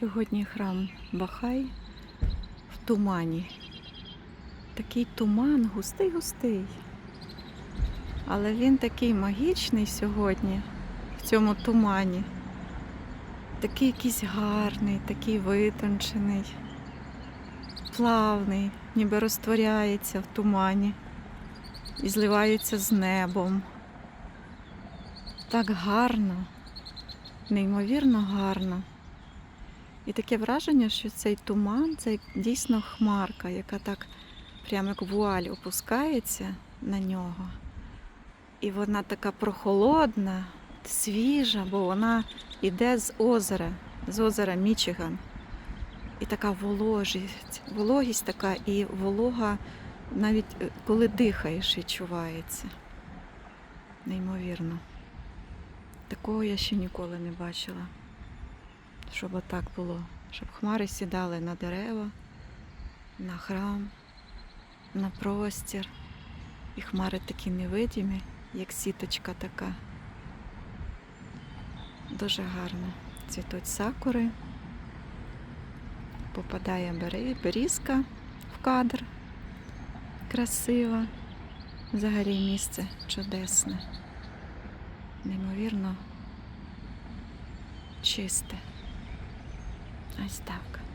Сьогодні храм Бахай в тумані. Такий туман густий-густий. Але він такий магічний сьогодні в цьому тумані. Такий якийсь гарний, такий витончений, плавний, ніби розтворяється в тумані і зливається з небом. Так гарно, неймовірно гарно. І таке враження, що цей туман це дійсно хмарка, яка так прямо як вуаль опускається на нього. І вона така прохолодна, свіжа, бо вона йде з озера, з озера Мічиган. І така воложість, вологість така, і волога навіть е, коли дихаєш, відчувається. Неймовірно. Такого я ще ніколи не бачила щоб отак було, щоб хмари сідали на дерева, на храм, на простір. І хмари такі невидимі, як сіточка така. Дуже гарно. Цвітуть сакури. Попадає берізка в кадр. Красива. Взагалі місце чудесне. Неймовірно чисте. Ось так.